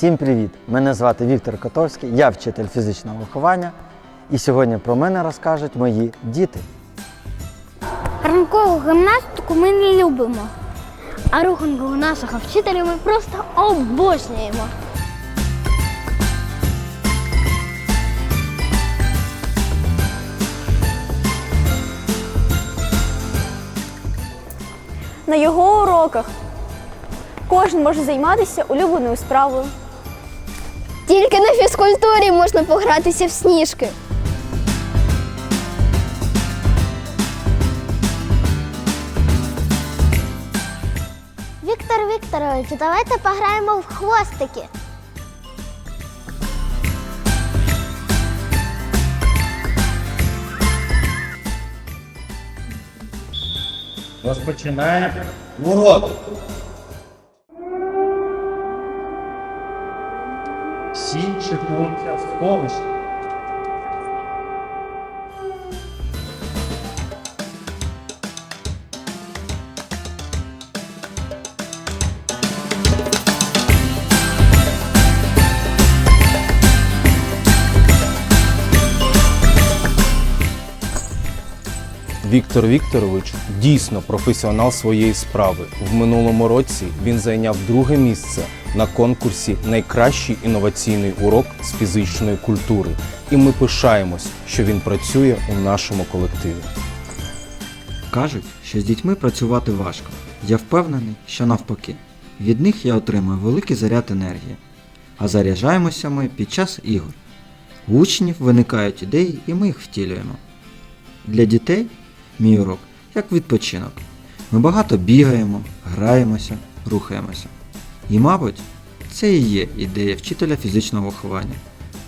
Всім привіт! Мене звати Віктор Котовський, я вчитель фізичного виховання. І сьогодні про мене розкажуть мої діти. Ранкову гімнастику ми не любимо, а руханку нашого вчителя ми просто обожнюємо. На його уроках кожен може займатися улюбленою справою. Тільки на фізкультурі можна погратися в сніжки. Віктор Вікторович, давайте пограємо в хвостики. Розпочинаємо урок. Сім шикується Віктор Вікторович дійсно професіонал своєї справи. В минулому році він зайняв друге місце на конкурсі Найкращий інноваційний урок з фізичної культури. І ми пишаємось, що він працює у нашому колективі. Кажуть, що з дітьми працювати важко. Я впевнений, що навпаки. Від них я отримую великий заряд енергії. А заряджаємося ми під час ігор. У учнів виникають ідеї і ми їх втілюємо. Для дітей мій урок як відпочинок. Ми багато бігаємо, граємося, рухаємося. І, мабуть, це і є ідея вчителя фізичного виховання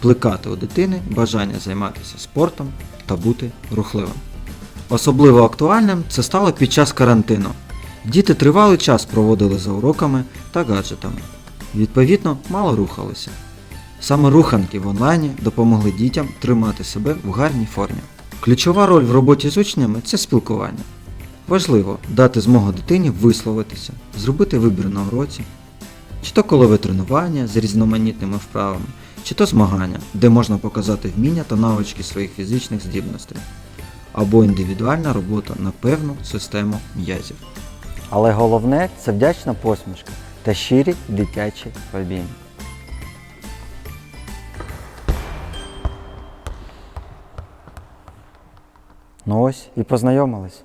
плекати у дитини бажання займатися спортом та бути рухливим. Особливо актуальним це стало під час карантину. Діти тривалий час проводили за уроками та гаджетами. Відповідно, мало рухалися. Саме руханки в онлайні допомогли дітям тримати себе в гарній формі. Ключова роль в роботі з учнями це спілкування. Важливо дати змогу дитині висловитися, зробити вибір на уроці, чи то колове тренування з різноманітними вправами, чи то змагання, де можна показати вміння та навички своїх фізичних здібностей, або індивідуальна робота на певну систему м'язів. Але головне це вдячна посмішка та щирі дитячі обійми. Ну ось і познайомились.